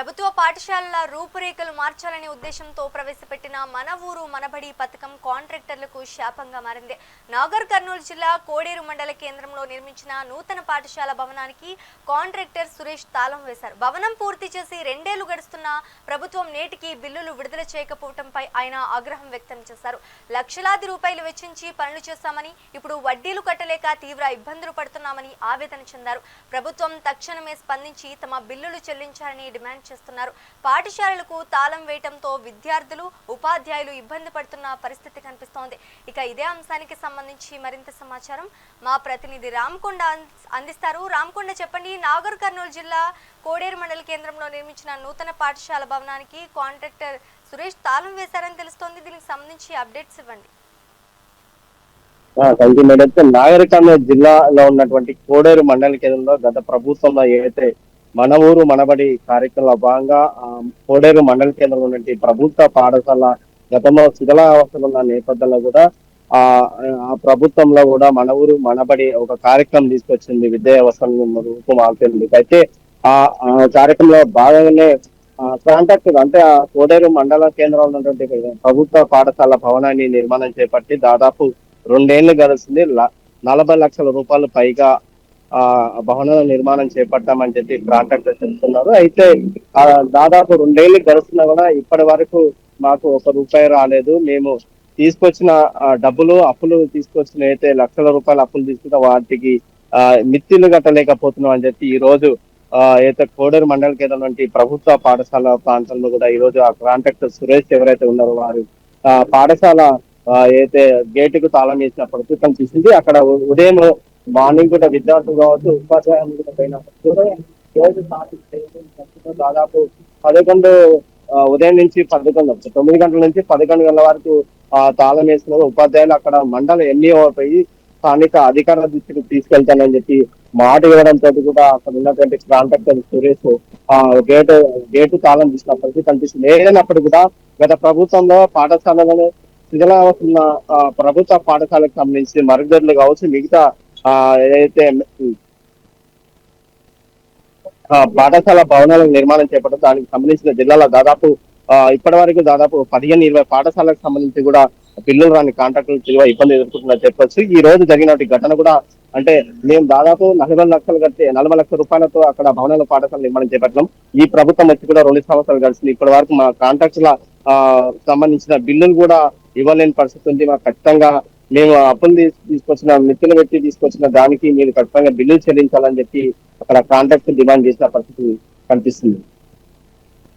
ప్రభుత్వ పాఠశాలల రూపురేఖలు మార్చాలనే ఉద్దేశంతో ప్రవేశపెట్టిన మన ఊరు మనబడి పథకం కాంట్రాక్టర్లకు శాపంగా మారింది. నాగర్ కర్నూలు జిల్లా కోడేరు మండల కేంద్రంలో నిర్మించిన నూతన పాఠశాల భవనానికి కాంట్రాక్టర్ సురేష్ తాళం వేశారు. భవనం పూర్తి చేసి రెండేళ్ళు గడుస్తున్న ప్రభుత్వం నేటికి బిల్లులు విడుదల చేయకపోవడంపై ఆయన ఆగ్రహం వ్యక్తం చేశారు. లక్షలాది రూపాయలు వెచ్చించి పనులు చేశామని ఇప్పుడు వడ్డీలు కట్టలేక తీవ్ర ఇబ్బందులు పడుతున్నామని ఆవేదన చెందారు. ప్రభుత్వం తక్షణమే స్పందించి తమ బిల్లులు చెల్లించాలని డిమాండ్ చేస్తున్నారు. పాఠశాలలకు తాళం వేయటంతో విద్యార్థులు ఉపాధ్యాయులు ఇబ్బంది పడుతున్న పరిస్థితి కనిపిస్తోంది. ఇక ఇదే అంశానికి సంబంధించి మరింత సమాచారం మా ప్రతినిధి రామకొండ అం- అందిస్తారు. రామకొండ చెప్పండి. నాగర్ కర్నూలు జిల్లా కోడేరు మండల కేంద్రంలో నిర్మించిన నూతన పాఠశాల భవనానికి కాంట్రాక్టర్ సురేష్ తాళం వేశారని తెలుస్తోంది. దీనికి సంబంధించి అప్డేట్స్ ఇవ్వండి. థ్యాంక్ యూ మేడం జిల్లాలో ఉన్నటువంటి కోడేరు మండల కేంద్రంలో గత ప్రభుత్వంలో ఏదైతే మన ఊరు మనబడి కార్యక్రమంలో భాగంగా ఆ, కోడేరు మండల కేంద్రంలో ఉన్నటువంటి ప్రభుత్వ పాఠశాల గతంలో శిథిలావస్థలు ఉన్న నేపథ్యంలో కూడా ఆ ప్రభుత్వంలో కూడా మన ఊరు మనబడి ఒక కార్యక్రమం తీసుకొచ్చింది విద్యా వ్యవస్థను రూపుమాల్పింది అయితే ఆ ఆ కార్యక్రమంలో భాగంగానే కాంటాక్ట్ అంటే ఆ కోడేరు మండల కేంద్రంలో ఉన్నటువంటి ప్రభుత్వ పాఠశాల భవనాన్ని నిర్మాణం చేపట్టి దాదాపు రెండేళ్ళు గడుస్తుంది నలభై లక్షల రూపాయలు పైగా ఆ భవనాల నిర్మాణం చేపట్టామని చెప్పి కాంట్రాక్టర్ చెప్తున్నారు. అయితే ఆ దాదాపు రెండేళ్ళు గడుస్తున్నా కూడా ఇప్పటి వరకు మాకు ఒక రూపాయి రాలేదు. మేము తీసుకొచ్చిన డబ్బులు అప్పులు తీసుకొచ్చిన అయితే లక్షల రూపాయల అప్పులు తీసుకున్న వాటికి ఆ మిత్తిలు కట్టలేకపోతున్నాం అని చెప్పి ఈ రోజు ఆ అయితే కోడేరు మండల కేంద్రం వంటి ప్రభుత్వ పాఠశాల ప్రాంతంలో కూడా ఈ రోజు ఆ కాంట్రాక్టర్ సురేష్ ఎవరైతే ఉన్నారో వారు ఆ పాఠశాల అయితే గేటుకు తాళం వేసిన ప్రస్తుతం చూసింది అక్కడ ఉదయం మార్నింగ్ కూడా విద్యార్థులు కావచ్చు ఉపాధ్యాయులు కూడా పోయినప్పుడు దాదాపు పదకొండు ఉదయం నుంచి పదకొండు తొమ్మిది గంటల నుంచి పదకొండు గంటల వరకు ఆ తాళం వేస్తున్నారు. ఉపాధ్యాయులు అక్కడ మండలం ఎంఈఓ పోయి స్థానిక అధికారుల దృష్టికి తీసుకెళ్తానని చెప్పి మాట ఇవ్వడంతో కూడా అక్కడ ఉన్నటువంటి కాంట్రాక్టర్ సురేష్ ఆ గేటు గేటు తాళం తీసినప్పటికీ పరిస్థితి కనిపిస్తుంది. ఏదైనప్పుడు కూడా గత ప్రభుత్వంలో పాఠశాలలో శిథిలావస్తున్న ప్రభుత్వ పాఠశాలకు సంబంధించి మరుగుదొడ్లు కావచ్చు మిగతా ఏదైతే పాఠశాల భవనాల నిర్మాణం చేపట్టడం దానికి సంబంధించిన జిల్లాలో దాదాపు ఇప్పటి వరకు దాదాపు పదిహేను ఇరవై పాఠశాలకు సంబంధించి కూడా పిల్లలు రాని కాంట్రాక్టులు తీవ్ర ఇబ్బంది ఎదుర్కొంటున్నారు చెప్పొచ్చు. ఈ రోజు జరిగిన ఘటన కూడా అంటే మేము దాదాపు నలభై లక్షలు కట్టి నలభై లక్షల రూపాయలతో అక్కడ భవనాల పాఠశాల నిర్మాణం చేపట్టడం ఈ ప్రభుత్వం వచ్చి కూడా రెండు సంవత్సరాలు గడిచింది. ఇప్పటి వరకు మా కాంట్రాక్టుల ఆ సంబంధించిన బిల్లులు కూడా ఇవ్వలేని పరిస్థితి ఉంది. మాకు ఖచ్చితంగా మేము అప్పులు తీసుకొచ్చిన మిత్రులు పెట్టి తీసుకొచ్చిన దానికి మీరు ఖచ్చితంగా బిల్లులు చెల్లించాలని చెప్పి అక్కడ కాంట్రాక్ట్ డిమాండ్ చేసిన పరిస్థితి కనిపిస్తుంది.